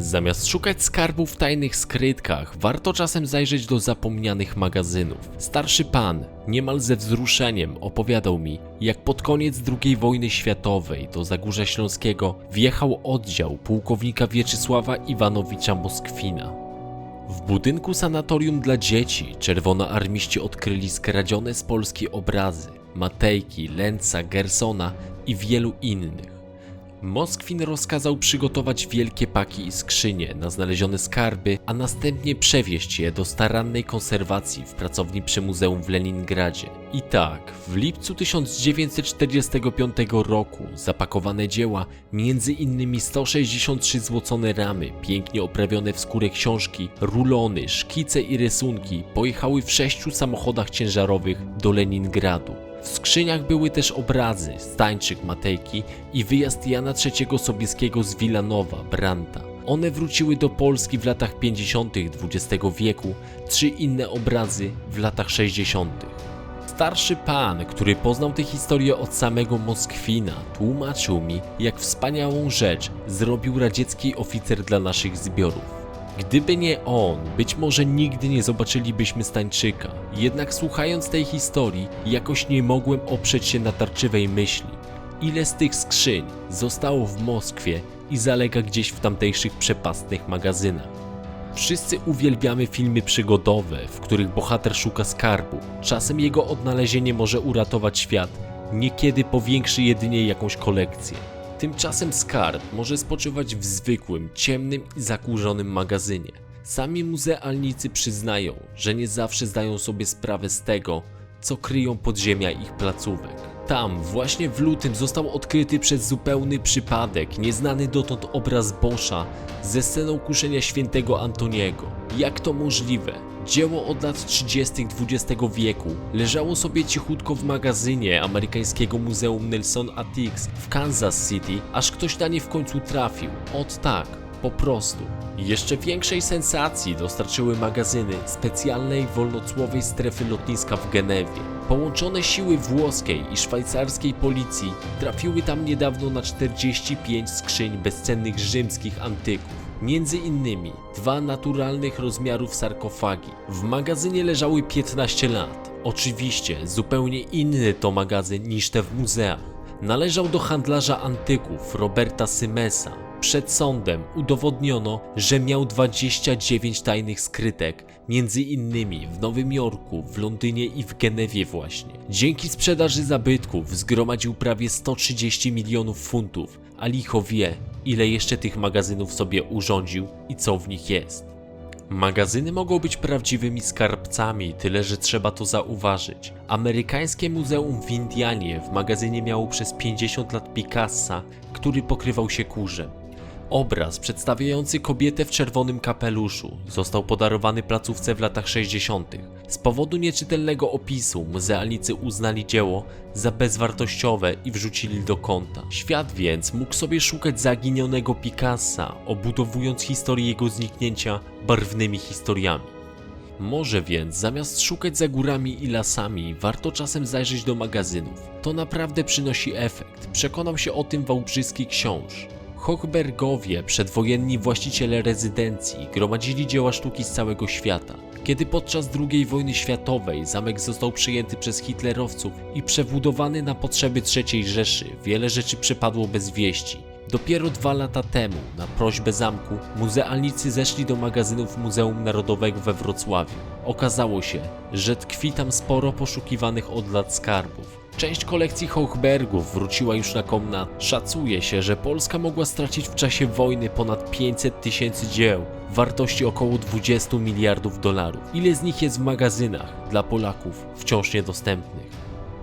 Zamiast szukać skarbów w tajnych skrytkach, warto czasem zajrzeć do zapomnianych magazynów. Starszy pan, niemal ze wzruszeniem, opowiadał mi, jak pod koniec II wojny światowej do Zagórza Śląskiego wjechał oddział pułkownika Wieczysława Iwanowicza Moskwina. W budynku sanatorium dla dzieci czerwonoarmiści odkryli skradzione z Polski obrazy Matejki, Lenca, Gersona i wielu innych. Moskwin rozkazał przygotować wielkie paki i skrzynie na znalezione skarby, a następnie przewieźć je do starannej konserwacji w pracowni przy muzeum w Leningradzie. I tak, w lipcu 1945 roku zapakowane dzieła, między innymi 163 złocone ramy, pięknie oprawione w skórę książki, rulony, szkice i rysunki, pojechały w sześciu samochodach ciężarowych do Leningradu. W skrzyniach były też obrazy, stańczyk Matejki i wyjazd Jana III Sobieskiego z Wilanowa, Branta. One wróciły do Polski w latach 50. XX wieku, trzy inne obrazy w latach 60. Starszy pan, który poznał tę historię od samego Moskwina, tłumaczył mi, jak wspaniałą rzecz zrobił radziecki oficer dla naszych zbiorów. Gdyby nie on, być może nigdy nie zobaczylibyśmy Stańczyka. Jednak słuchając tej historii, jakoś nie mogłem oprzeć się natarczywej myśli. Ile z tych skrzyń zostało w Moskwie i zalega gdzieś w tamtejszych przepastnych magazynach? Wszyscy uwielbiamy filmy przygodowe, w których bohater szuka skarbu. Czasem jego odnalezienie może uratować świat, niekiedy powiększy jedynie jakąś kolekcję. Tymczasem skarb może spoczywać w zwykłym, ciemnym i zakurzonym magazynie. Sami muzealnicy przyznają, że nie zawsze zdają sobie sprawę z tego, co kryją podziemia ich placówek. Tam, właśnie w lutym, został odkryty przez zupełny przypadek nieznany dotąd obraz Boscha ze sceną kuszenia świętego Antoniego. Jak to możliwe? Dzieło od lat 30. XX wieku leżało sobie cichutko w magazynie amerykańskiego Muzeum Nelson Attics w Kansas City, aż ktoś na nie w końcu trafił. Od tak, po prostu. Jeszcze większej sensacji dostarczyły magazyny specjalnej wolnocłowej strefy lotniska w Genewie. Połączone siły włoskiej i szwajcarskiej policji trafiły tam niedawno na 45 skrzyń bezcennych rzymskich antyków. Między innymi dwa naturalnych rozmiarów sarkofagi. W magazynie leżały 15 lat. Oczywiście zupełnie inny to magazyn niż te w muzeach. Należał do handlarza antyków Roberta Symesa. Przed sądem udowodniono, że miał 29 tajnych skrytek, między innymi w Nowym Jorku, w Londynie i w Genewie właśnie. Dzięki sprzedaży zabytków zgromadził prawie 130 milionów funtów, a licho wie, ile jeszcze tych magazynów sobie urządził i co w nich jest. Magazyny mogą być prawdziwymi skarbcami, tyle że trzeba to zauważyć. Amerykańskie Muzeum w Indianie w magazynie miało przez 50 lat Picassa, który pokrywał się kurzem. Obraz przedstawiający kobietę w czerwonym kapeluszu został podarowany placówce w latach 60. Z powodu nieczytelnego opisu muzealnicy uznali dzieło za bezwartościowe i wrzucili do kąta. Świat więc mógł sobie szukać zaginionego Picassa, obudowując historię jego zniknięcia barwnymi historiami. Może więc zamiast szukać za górami i lasami, warto czasem zajrzeć do magazynów. To naprawdę przynosi efekt. Przekonał się o tym wałbrzyski książ. Hochbergowie, przedwojenni właściciele rezydencji, gromadzili dzieła sztuki z całego świata. Kiedy podczas II wojny światowej zamek został przyjęty przez hitlerowców i przebudowany na potrzeby III Rzeszy, wiele rzeczy przepadło bez wieści. Dopiero dwa lata temu, na prośbę zamku, muzealnicy zeszli do magazynów Muzeum Narodowego we Wrocławiu. Okazało się, że tkwi tam sporo poszukiwanych od lat skarbów. Część kolekcji Hochbergów wróciła już na komnat. Szacuje się, że Polska mogła stracić w czasie wojny ponad 500 tysięcy dzieł, wartości około 20 miliardów dolarów. Ile z nich jest w magazynach dla Polaków wciąż niedostępnych?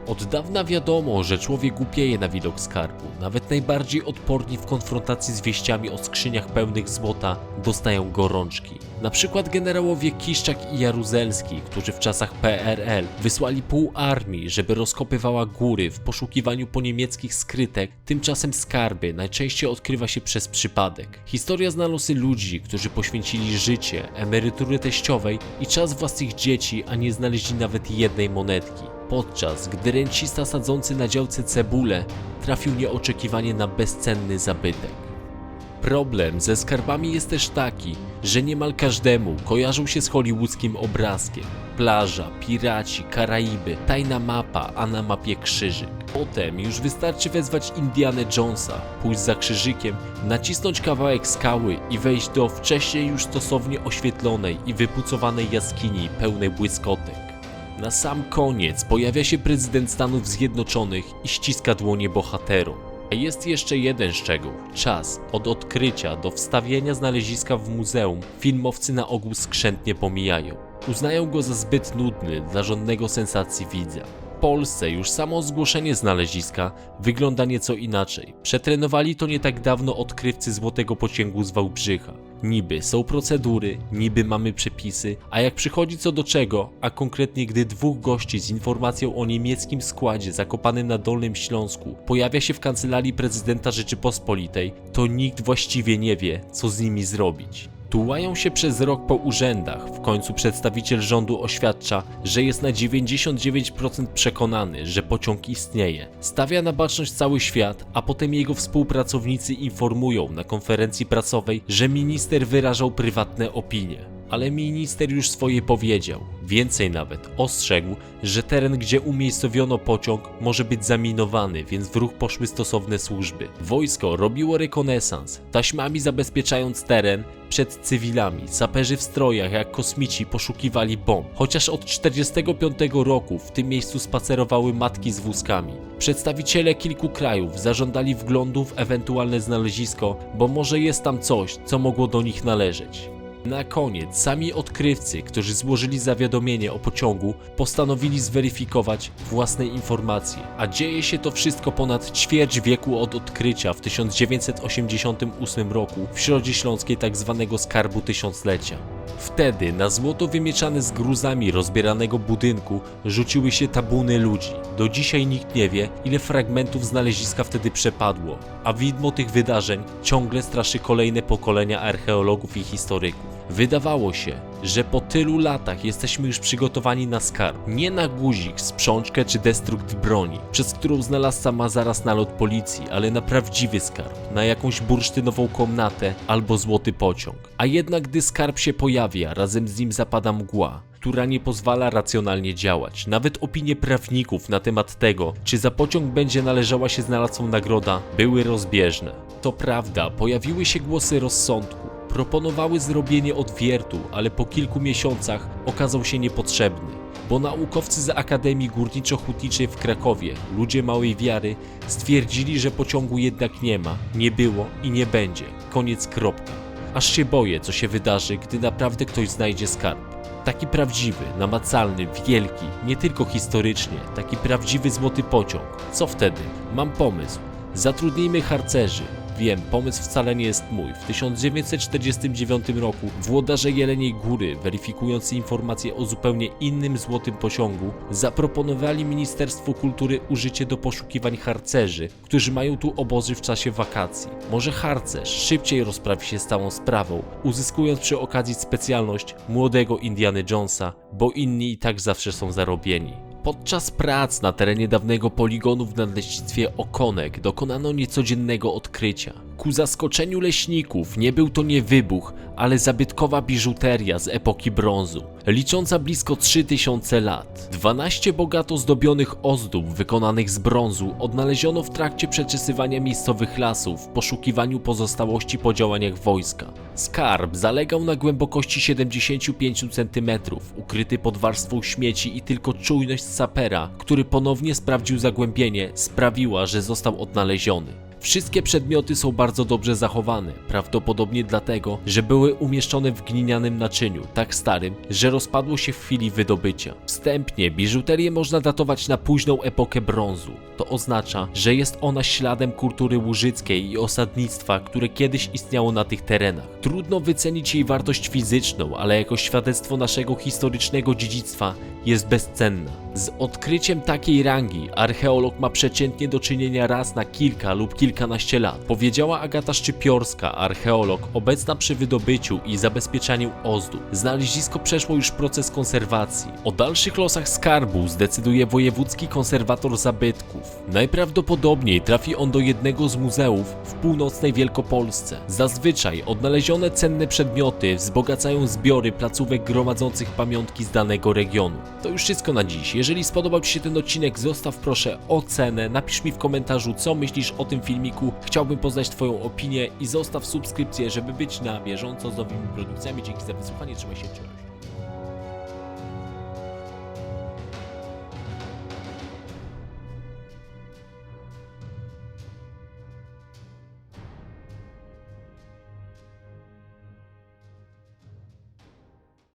Od dawna wiadomo, że człowiek głupieje na widok skarbu. Nawet najbardziej odporni w konfrontacji z wieściami o skrzyniach pełnych złota dostają gorączki. Na przykład generałowie Kiszczak i Jaruzelski, którzy w czasach PRL wysłali pół armii, żeby rozkopywała góry w poszukiwaniu po niemieckich skrytek, tymczasem skarby najczęściej odkrywa się przez przypadek. Historia zna losy ludzi, którzy poświęcili życie, emerytury teściowej i czas własnych dzieci, a nie znaleźli nawet jednej monetki podczas gdy rencista sadzący na działce cebulę trafił nieoczekiwanie na bezcenny zabytek. Problem ze skarbami jest też taki, że niemal każdemu kojarzą się z hollywoodzkim obrazkiem. Plaża, piraci, Karaiby, tajna mapa, a na mapie krzyżyk. Potem już wystarczy wezwać Indiana Jonesa, pójść za krzyżykiem, nacisnąć kawałek skały i wejść do wcześniej już stosownie oświetlonej i wypucowanej jaskini pełnej błyskotek. Na sam koniec pojawia się prezydent Stanów Zjednoczonych i ściska dłonie bohaterom. A Jest jeszcze jeden szczegół. Czas od odkrycia do wstawienia znaleziska w muzeum filmowcy na ogół skrzętnie pomijają. Uznają go za zbyt nudny dla żadnego sensacji widza. W Polsce już samo zgłoszenie znaleziska wygląda nieco inaczej. Przetrenowali to nie tak dawno odkrywcy złotego pociągu z Wałbrzycha. Niby są procedury, niby mamy przepisy, a jak przychodzi co do czego, a konkretnie gdy dwóch gości z informacją o niemieckim składzie zakopanym na Dolnym Śląsku pojawia się w kancelarii prezydenta Rzeczypospolitej, to nikt właściwie nie wie, co z nimi zrobić. Tułają się przez rok po urzędach, w końcu przedstawiciel rządu oświadcza, że jest na 99% przekonany, że pociąg istnieje. Stawia na baczność cały świat, a potem jego współpracownicy informują na konferencji prasowej, że minister wyrażał prywatne opinie. Ale minister już swoje powiedział. Więcej nawet, ostrzegł, że teren, gdzie umiejscowiono pociąg, może być zaminowany, więc w ruch poszły stosowne służby. Wojsko robiło rekonesans, taśmami zabezpieczając teren przed cywilami. Saperzy w strojach jak kosmici poszukiwali bomb. Chociaż od 1945 roku w tym miejscu spacerowały matki z wózkami. Przedstawiciele kilku krajów zażądali wglądu w ewentualne znalezisko, bo może jest tam coś, co mogło do nich należeć. Na koniec sami odkrywcy, którzy złożyli zawiadomienie o pociągu, postanowili zweryfikować własne informacje, a dzieje się to wszystko ponad ćwierć wieku od odkrycia w 1988 roku w Środzie Śląskiej tzw. Skarbu Tysiąclecia. Wtedy na złoto wymieszane z gruzami rozbieranego budynku rzuciły się tabuny ludzi. Do dzisiaj nikt nie wie, ile fragmentów znaleziska wtedy przepadło, a widmo tych wydarzeń ciągle straszy kolejne pokolenia archeologów i historyków. Wydawało się, że po tylu latach jesteśmy już przygotowani na skarb. Nie na guzik, sprzączkę czy destrukt broni, przez którą znalazca ma zaraz nalot policji, ale na prawdziwy skarb, na jakąś bursztynową komnatę albo złoty pociąg. A jednak gdy skarb się pojawia, razem z nim zapada mgła, która nie pozwala racjonalnie działać. Nawet opinie prawników na temat tego, czy za pociąg będzie należała się znalazcom nagroda, były rozbieżne. To prawda, pojawiły się głosy rozsądku. Proponowały zrobienie odwiertu, ale po kilku miesiącach okazał się niepotrzebny, bo naukowcy z Akademii Górniczo-Hutniczej w Krakowie, ludzie małej wiary, stwierdzili, że pociągu jednak nie ma, nie było i nie będzie. Koniec kropka. Aż się boję, co się wydarzy, gdy naprawdę ktoś znajdzie skarb. Taki prawdziwy, namacalny, wielki, nie tylko historycznie, taki prawdziwy złoty pociąg. Co wtedy? Mam pomysł. Zatrudnijmy harcerzy. Wiem, pomysł wcale nie jest mój. W 1949 roku włodarze Jeleniej Góry, weryfikujący informacje o zupełnie innym złotym pociągu, zaproponowali Ministerstwu Kultury użycie do poszukiwań harcerzy, którzy mają tu obozy w czasie wakacji. Może harcerz szybciej rozprawi się z całą sprawą, uzyskując przy okazji specjalność młodego Indiana Jonesa, bo inni i tak zawsze są zarobieni. Podczas prac na terenie dawnego poligonu w nadleśnictwie Okonek dokonano niecodziennego odkrycia. Ku zaskoczeniu leśników nie był to nie wybuch, ale zabytkowa biżuteria z epoki brązu, licząca blisko 3000 lat. 12 bogato zdobionych ozdób wykonanych z brązu odnaleziono w trakcie przeczesywania miejscowych lasów w poszukiwaniu pozostałości po działaniach wojska. Skarb zalegał na głębokości 75 cm, ukryty pod warstwą śmieci i tylko czujność sapera, który ponownie sprawdził zagłębienie, sprawiła, że został odnaleziony. Wszystkie przedmioty są bardzo dobrze zachowane, prawdopodobnie dlatego, że były umieszczone w glinianym naczyniu, tak starym, że rozpadło się w chwili wydobycia. Wstępnie biżuterię można datować na późną epokę brązu. To oznacza, że jest ona śladem kultury łużyckiej i osadnictwa, które kiedyś istniało na tych terenach. Trudno wycenić jej wartość fizyczną, ale jako świadectwo naszego historycznego dziedzictwa jest bezcenna. Z odkryciem takiej rangi archeolog ma przeciętnie do czynienia raz na kilka lub kilka kilkanaście lat, powiedziała Agata Szczypiorska, archeolog, obecna przy wydobyciu i zabezpieczaniu ozdób. Znalezisko przeszło już proces konserwacji. O dalszych losach skarbu zdecyduje wojewódzki konserwator zabytków. Najprawdopodobniej trafi on do jednego z muzeów w północnej Wielkopolsce. Zazwyczaj odnalezione cenne przedmioty wzbogacają zbiory placówek gromadzących pamiątki z danego regionu. To już wszystko na dziś. Jeżeli spodobał Ci się ten odcinek, zostaw proszę ocenę, napisz mi w komentarzu, co myślisz o tym filmiku. Chciałbym poznać Twoją opinię i zostaw subskrypcję, żeby być na bieżąco z nowymi produkcjami. Dzięki za wysłuchanie, trzymaj się, cześć.